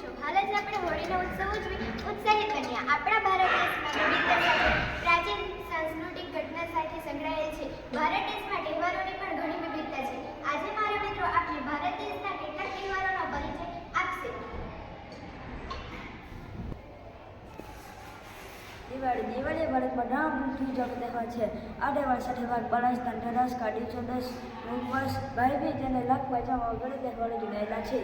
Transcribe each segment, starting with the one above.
છો હાલ જ આપણે હોળીનો ઉત્સવ ઉજવી ઉત્સાહિત બન્યા. આપણા ભારત દેશમાં વિવિધતા સાથે પ્રાચીન સાંસ્કૃતિક ઘટના સાથે સંકળાયેલ છે. ભારત દેશમાં તહેવારોની પણ ઘણી વિવિધતા છે. આજે મારા મિત્રો આપણે ભારત દેશના કેટલાક તહેવારોનો પરિચય આપશે. દિવાળી દિવાળી ભારતમાં ધામધૂમથી ઉજવતો તહેવાર છે. આ તહેવાર સાથે ભાગ બનાસ ધનતેરસ કાઢી, ચૌદસ, ઉપવાસ, ભાઈબીજ અને લખ પંચામાં વગેરે તહેવારો જોડાયેલા છે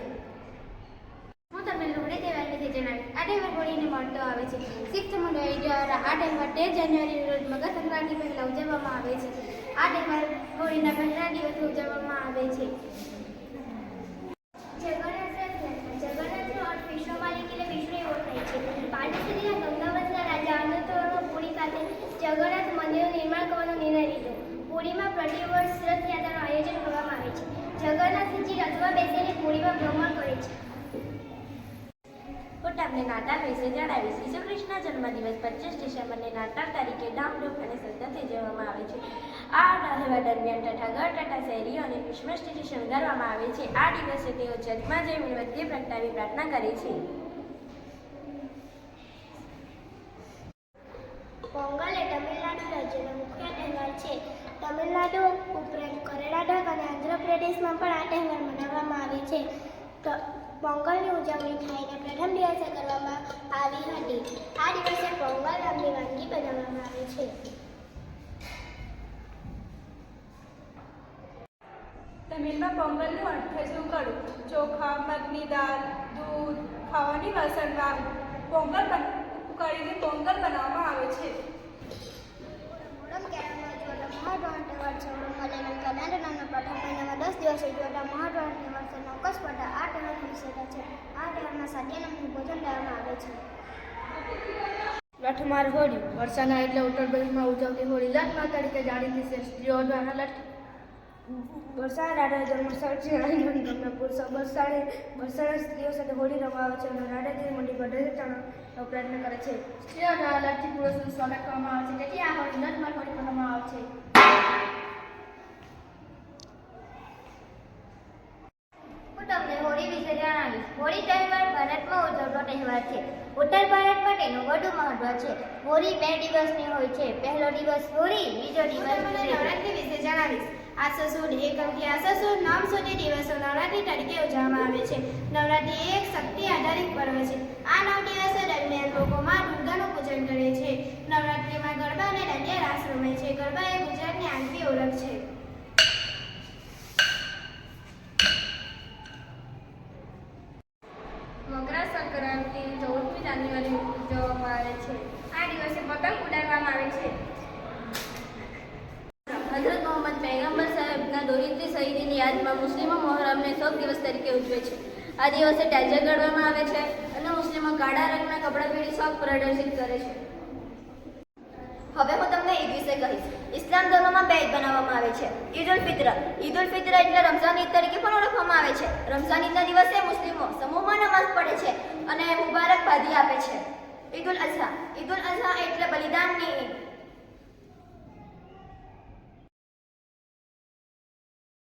હું તમને લોહડી તહેવાર વિશે જણાવીશ આ તહેવાર હોળીને મળતો આવે છે. શીખ સમુદાય દ્વારા આ તહેવાર તેર જાન્યુઆરી રોજ મકર સંક્રાંતિ પહેલાં ઉજવવામાં આવે છે. આ તહેવાર હોળીના પહેલા દિવસે ઉજવવામાં આવે છે. જગન્નાથ મંદિરનું નિર્માણ કરવાનો નિર્ણય લીધો. પુરીમાં પ્રતિવર્ષ રથયાત્રાનું આયોજન કરવામાં આવે છે. જગન્નાથજી રથમાં બેસીને પુરીમાં ભ્રમણ કરે છે. તમને નાતાલ વિશે જણાવીશ. ઈસુ કૃષ્ણ જન્મદિવસ પચીસ ડિસેમ્બરને નાતાલ તરીકે ધામધૂમ અને શ્રદ્ધાથી ઉજવવામાં આવે છે. આ રહેવા દરમિયાન તથા તથા શહેરીઓને ક્રિસમસ ટ્રી શણગારવામાં આવે છે. આ દિવસે તેઓ ચર્ચમાં જઈ મીણબત્તી પ્રગટાવી પ્રાર્થના કરે છે. પોંગલ એ તમિલનાડુ રાજ્યનો મુખ્ય તહેવાર છે. તમિલનાડુ, ઉપરાંત કર્ણાટક અને આંધ્રપ્રદેશમાં પણ આ તહેવાર મનાવવામાં આવે છે. પોંગલની ઉજવણી થાઈને પ્રથમ દિવસે કરવામાં આવી હતી. આ દિવસે પોંગલ નામની વાનગી બનાવવામાં આવે છે. તમિલમાં પોંગલનું છે ઉકળવું ચોખા મગની દાળ દૂધ ખાવાની વાસણમાં પોંગલ ઉકાળીને પોંગલ બનાવવામાં આવે છે. મલયાલમ પ્રથમ મહિનામાં દસ દિવસ ઉજવાતા મહત્વનો તહેવાર છે નૌકસ સ્પર્ધા આ તહેવારની વિશેષતા છે. સાદ્ય નામનું ભોજન લેવામાં આવે છે. લઠમાર હોળી. વર્ષાના એટલે ઉત્તર પ્રદેશમાં ઉજવતી હોળી લઠમાર તરીકે જાણીતી છે સ્ત્રીઓ દ્વારા લઠ. વરસાદ જન્મસ્થળ છે. ગામના પુરુષો વરસાડે વરસાડે સ્ત્રીઓ સાથે હોળી રમવા છે અને રાધાજી મંડી પઢાઈ પ્રયત્ન કરે છે. સ્ત્રીઓ દ્વારા લઠથી પુરુષોનું સ્વાગત કરવામાં આવે છે. તેથી આ હોળી લઠમાર હોળી કરવામાં આવે છે હું તમને હોળી વિશે હોળી તહેવાર ભારતમાં ઉજવતો તહેવાર છે. ઉત્તર ભારતમાં તેનું વધુ મહત્વ છે. હોળી બે દિવસની હોય છે. પહેલો દિવસ હોળી બીજો દિવસ નવરાત્રિ વિશે જણાવીશ. આસો સુદ એકમથી આસો સુદ નવ સુધી દિવસો નવરાત્રિ તરીકે ઉજવવામાં આવે છે. નવરાત્રિ એક શક્તિ આધારિત પર્વ છે. આ નવ દિવસો દરમિયાન લોકો માં દુર્ગાનું પૂજન કરે છે. નવરાત્રિમાં ગરબા અને દાંડિયા રાસ રમે છે. ગરબા એ ગુજરાતની આગવી ઓળખ છે. સંક્રાંતિ ચૌદમી જાન્યુઆરી ઉજવવામાં આવે છે. આ દિવસે પતંગ ઉડાડવામાં આવે છે. હજરત મોહમ્મદ પૈગંબર સાહેબના દોરીતી શહીદીની યાદમાં મુસ્લિમો મોહરમને શોક દિવસ તરીકે ઉજવે છે. આ દિવસે ટેજર ગણવામાં આવે છે અને મુસ્લિમો કાળા રંગના કપડાં પહેરી શોક પ્રદર્શિત કરે છે. હવે હું તમને ઈદ વિશે કહીશ. ઇસ્લામ ધર્મમાં બે ઈદ બનાવવામાં આવે છે. ઈદ ઉલ ફિત્ર. ઈદ ઉલ ફિત્ર એટલે રમઝાન ઈદ તરીકે પણ ઓળખવામાં આવે છે રમઝાન ઈદના દિવસે મુસ્લિમો સમૂહમાં નમાઝ પડે છે અને મુબારક બાદી આપે છે ઈદ ઉલ અઝહા ઈદ ઉલ અઝહા એટલે બલિદાનની ઈદ